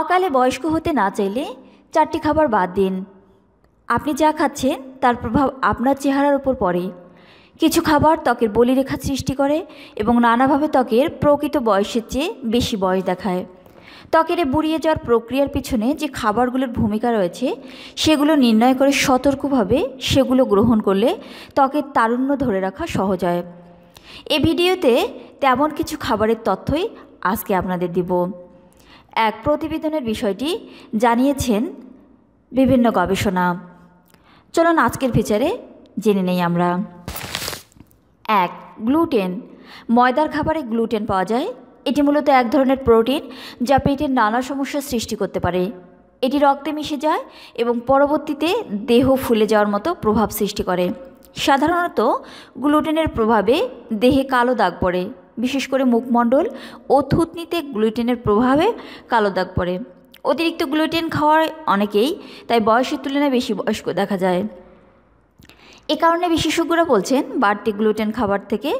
অকালে বয়স্ক হতে না চাইলে চারটি খাবার বাদ দিন। আপনি যা খাচ্ছেন, তার প্রভাব আপনার চেহারার উপর পড়ে। কিছু খাবার ত্বকের বলিরেখা সৃষ্টি করে এবং নানাভাবে ত্বকের প্রকৃত বয়সের চেয়ে বেশি বয়স দেখায়। ত্বকের বুড়িয়ে যাওয়ার প্রক্রিয়ার পিছনে যে খাবারগুলোর ভূমিকা রয়েছে, সেগুলো নির্ণয় করে সতর্কভাবে সেগুলো গ্রহণ করলে ত্বকের তারুণ্য ধরে রাখা সহজ হয়। এ ভিডিওতে তেমন কিছু খাবারের তথ্যই আজকে আপনাদের দিব। এক প্রতিবেদনের বিষয়টি জানিয়েছেন বিভিন্ন গবেষণা। চলুন আজকের ফিচারে জেনে নেই আমরা। এক, গ্লুটেন। ময়দার খাবারে গ্লুটেন পাওয়া যায়। এটি মূলত এক ধরনের প্রোটিন যা পেটের নানা সমস্যা সৃষ্টি করতে পারে। এটি রক্তে মিশে যায় এবং পরবর্তীতে দেহ ফুলে যাওয়ার মতো প্রভাব সৃষ্টি করে। সাধারণত গ্লুটেনের প্রভাবে দেহে কালো দাগ পড়ে। বিশেষ করে মুখমণ্ডল ও থুতনিতে গ্লুটেনের প্রভাবে কালো দাগ পড়ে। অতিরিক্ত গ্লুটেন খাওয়ার অনেকেই, তাই বয়সের তুলনায় বেশি বয়স্ক দেখা যায়। এ কারণে বিশেষজ্ঞরা বলছেন, বাড়তি গ্লুটেন খাবার থেকে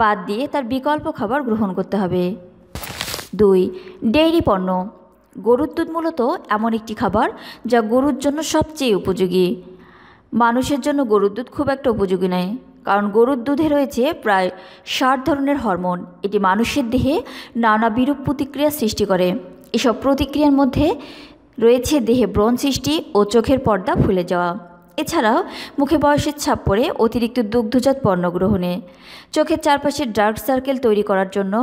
বাদ দিয়ে তার বিকল্প খাবার গ্রহণ করতে হবে। দুই, ডেইরি পণ্য। গরুর দুধ মূলত এমন একটি খাবার যা গরুর জন্য সবচেয়ে উপযোগী। মানুষের জন্য গরুর দুধ খুব একটা উপযোগী নয়। কারণ গরুর দুধে রয়েছে প্রায় ষাট ধরনের হরমোন। এটি মানুষের দেহে নানা বিরূপ প্রতিক্রিয়া সৃষ্টি করে। এসব প্রতিক্রিয়ার মধ্যে রয়েছে দেহে ব্রণ সৃষ্টি ও চোখের পর্দা ফুলে যাওয়া। এছাড়াও মুখে বয়সের ছাপ পড়ে অতিরিক্ত দুগ্ধজাত পণ্য গ্রহণে। চোখের চারপাশে ডার্ক সার্কেল তৈরি করার জন্য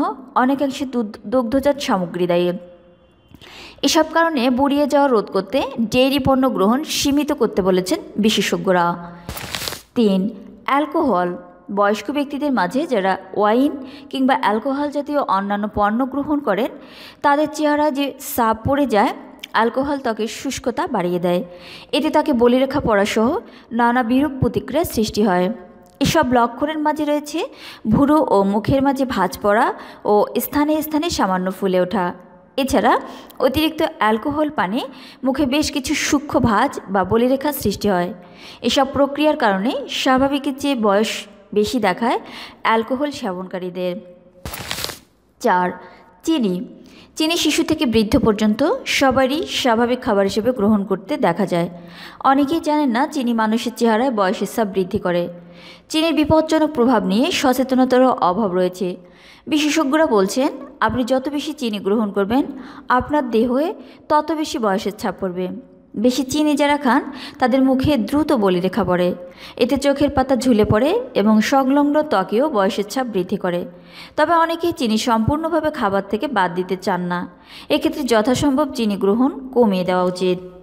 অনেকাংশে দুগ্ধজাত সামগ্রী দায়ী। এসব কারণে বুড়িয়ে যাওয়া রোধ করতে ডেইরি পণ্য গ্রহণ সীমিত করতে বলেছেন বিশেষজ্ঞরা। তিন অ্যালকোহল। বয়স্ক ব্যক্তিদের মাঝে যারা ওয়াইন কিংবা অ্যালকোহল জাতীয় অন্যান্য পণ্য গ্রহণ করেন, তাদের চেহারা যে সাপ পড়ে যায়, অ্যালকোহল ত্বকের শুষ্কতা বাড়িয়ে দেয়। এতে তাকে বলিরেখা পড়াসহ নানা বিরূপ প্রতিক্রিয়ার সৃষ্টি হয়। এসব লক্ষণের মাঝে রয়েছে ভুরু ও মুখের মাঝে ভাঁজ পড়া ও স্থানে স্থানে সামান্য ফুলে ওঠা। এছাড়া অতিরিক্ত অ্যালকোহল পানে মুখে বেশ কিছু সূক্ষ্ম ভাজ বা বলিরেখার সৃষ্টি হয়। এসব প্রক্রিয়ার কারণে স্বাভাবিকের চেয়ে বয়স বেশি দেখায় অ্যালকোহল সেবনকারীদের। চার চিনি। চিনি শিশু থেকে বৃদ্ধ পর্যন্ত সবারই স্বাভাবিক খাবার হিসেবে গ্রহণ করতে দেখা যায়। অনেকেই জানেন না, চিনি মানুষের চেহারায় বয়সের সাপ বৃদ্ধি করে। চিনির বিপজ্জনক প্রভাব নিয়ে সচেতনতারও অভাব রয়েছে। বিশেষজ্ঞরা বলছেন, আপনি যত বেশি চিনি গ্রহণ করবেন, আপনার দেহে তত বেশি বয়সের ছাপ পড়বে। বেশি চিনি যারা খান, তাদের মুখে দ্রুত বলিরেখা পড়ে। এতে চোখের পাতা ঝুলে পড়ে এবং সংলগ্ন ত্বকেও বয়সের ছাপ বৃদ্ধি করে। তবে অনেকেই চিনি সম্পূর্ণভাবে খাবার থেকে বাদ দিতে চান না। এক্ষেত্রে যথাসম্ভব চিনি গ্রহণ কমিয়ে দেওয়া উচিত।